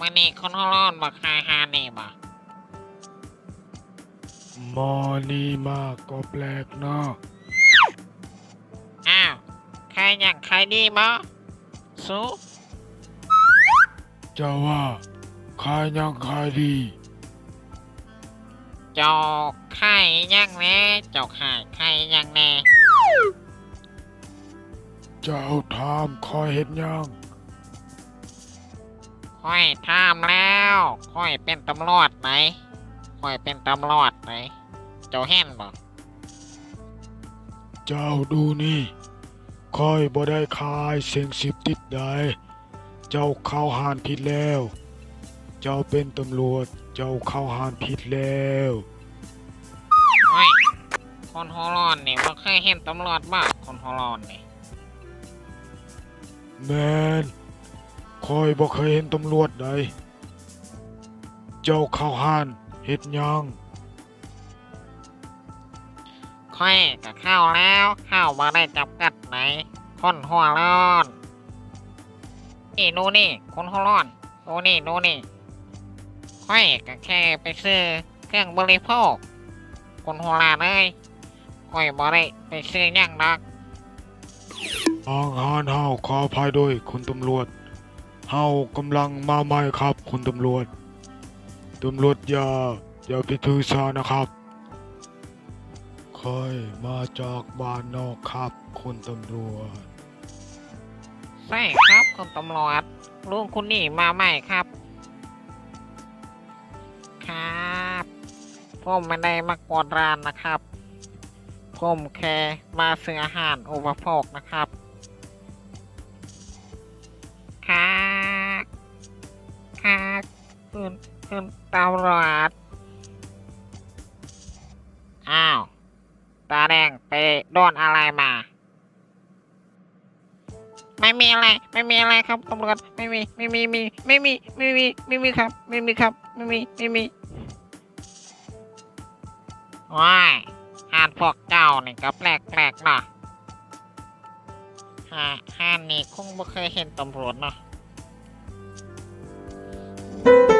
มันนี่คนหัวร้อนบักคายฮานี่บ่หมอนี่มากก็แปลกเนาะอ้าวใครอยากใครดีบ่สู้เจะว่าขายยังขายดีเจ้าไข่ยังแน่เจ้าไข่ไข่ยังแน่เจ้าถามคอยเห็นยัง ค่อยถามแล้วค่อยเป็นตำรวจไหมค่อยเป็นตำรวจไหมเจ้าเห็นบ่เจ้าดูนี่คอยบ่ได้ขายเสียงสิบติดได้เจ้าเข้าหานผิดแล้ว เจ้าเป็นตำรวจ เจ้าเข้าหานผิดแล้วเฮ้ยคนหัวร้อนนี่บ่เคยเห็นตำรวจบ่คนหัวร้อนนี่แมน คอยบ่เคยเห็นตำรวจใด เจ้าเข้าห้านเฮ็ดหยังค่อยก็เข้าแล้วเข้าบ่ได้จับกัดไหนคนหัวร้อนนี่ดูนี่คนหัวร้อนดูนี่ดูนี่ค่อยก็แค่ไปซื้อเครื่องบริโภค คนหัวร้อนเอ้ยค่อยบ่ได้ไปซื้อหยังดอกทางห้านเฮาขออภัยด้วยคุณตำรวจ เฮากำลังมาใหม่ครับ คุณตำรวจ ตำรวจอย่าอย่าไปถือสานะครับค่อยมาจากบ้านนอกครับ คุณตำรวจ ใช่ครับคุณตำรวจลุงคุณนี่มาใหม่ครับ ครับผมไม่ได้มากวดร้านนะครับผมแค่มาซื้ออาหารอุปโภคนะครับ ครับ ครับคุณคุณตำรวจอ้าว ตาแดงไปโดนอะไรมา ไม่มีอะไร ไม่มีอะไรครับตำรวจไม่มี ไม่มีมีไม่มี ไม่มี ไม่มีครับ ไม่มีครับ ไม่มี ไม่มีว้ายหานพวกเจ้านี่ก็แปลกแปลกเนาะฮะฮานนี่คงไม่เคยเห็นตำรวจเนาะ Thank you.